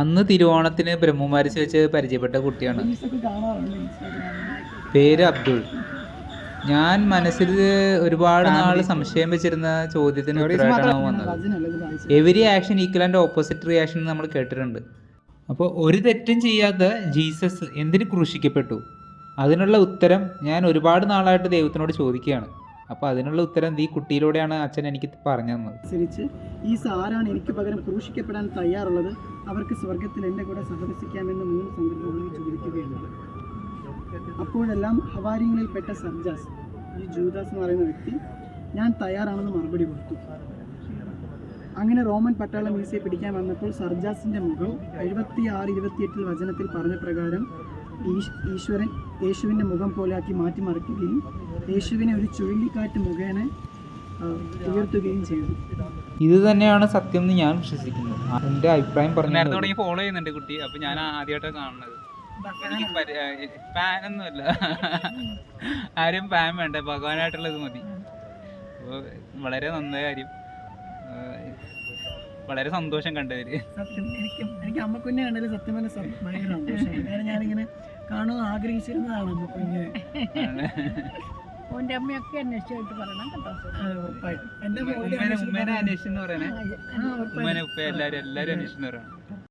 അന്ന് തിരുവോണത്തിന് ബ്രഹ്മകുമാരിച്ച് വെച്ച് പരിചയപ്പെട്ട കുട്ടിയാണ്. പേര് അബ്ദുൾ. ഞാൻ മനസ്സിൽ ഒരുപാട് നാൾ സംശയം വെച്ചിരുന്ന ചോദ്യത്തിന് ഉത്തരവായിട്ടാണ് വന്നത്. Every action equal and opposite reaction നമ്മൾ കേട്ടിട്ടുണ്ട്. അപ്പോൾ ഒരു തെറ്റും ചെയ്യാത്ത ജീസസ് എന്തിന് ക്രൂശിക്കപ്പെട്ടു? അതിനുള്ള ഉത്തരം ഞാൻ ഒരുപാട് നാളായിട്ട് ദൈവത്തിനോട് ചോദിക്കുകയാണ്. അപ്പോൾ അതിനുള്ള ഉത്തരം ഈ കുട്ടിയിലൂടെയാണ് അച്ഛൻ എനിക്ക് പറഞ്ഞു തന്നത് അനുസരിച്ച് ഈ സാരാണ് എനിക്ക് പകരം ക്രൂശിക്കപ്പെടാൻ തയ്യാറുള്ളത്. അവർക്ക് സ്വർഗത്തിൽ എന്റെ കൂടെ സഹവസിക്കാമെന്ന് മൂന്ന് സന്ദർഭങ്ങളിൽ ചോദിക്കുകയുണ്ട് അപ്പോഴെല്ലാം ഹവാരിങ്ങളിൽപ്പെട്ട സർജാസ് ഈ ജൂദാസ് എന്ന് പറയുന്ന വ്യക്തി ഞാൻ തയ്യാറാണെന്ന് മറുപടി കൊടുത്തു. അങ്ങനെ റോമൻ പട്ടാളം മീസയെ പിടിക്കാൻ വന്നപ്പോൾ സർജാസിന്റെ മുഖം എഴുപത്തി ആറ് ഇരുപത്തിയെട്ടിൽ വചനത്തിൽ പറഞ്ഞ പ്രകാരം ഈശ്വരൻ യേശുവിന്റെ മുഖം പോലെയാക്കി മാറ്റിമറിക്കുകയും യേശുവിനെ ഒരു ചുഴലിക്കാറ്റ് മുഖേന ഉയർത്തുകയും ചെയ്തു. ഇത് തന്നെയാണ് സത്യം എന്ന് ഞാൻ വിശ്വസിക്കുന്നു. എന്റെ അഭിപ്രായം പറഞ്ഞു ഫോളോ ചെയ്യുന്നുണ്ട് കുട്ടി. അപ്പൊ ഞാൻ ആദ്യമായിട്ടാണ് കാണുന്നത്. ഫാനൊന്നുമല്ല ആരും ഫാൻ വേണ്ട. ഭഗവാനായിട്ടുള്ളത് മതി. വളരെ നന്നായ കാര്യം. വളരെ സന്തോഷം കണ്ടവര്. സത്യം എനിക്ക് എനിക്ക് അമ്മക്കുഞ്ഞെ കണ്ടതിൽ സത്യം പറഞ്ഞ സം- ഭയങ്കര സന്തോഷം. കാരണം ഞാനിങ്ങനെ കാണുമെന്ന് ആഗ്രഹിച്ചിരുന്നതാണ് അമ്മക്കുഞ്ഞ്. ഓന്റെ അമ്മയൊക്കെ അന്വേഷിച്ചായിട്ട് പറയണം കേട്ടോ. ഉമ്മേനെ അന്വേഷിച്ചെന്ന് പറയണേ. ഉമ്മേനെ ഉപ്പ എല്ലാരും എല്ലാരും അന്വേഷിച്ചെന്ന് പറയണം.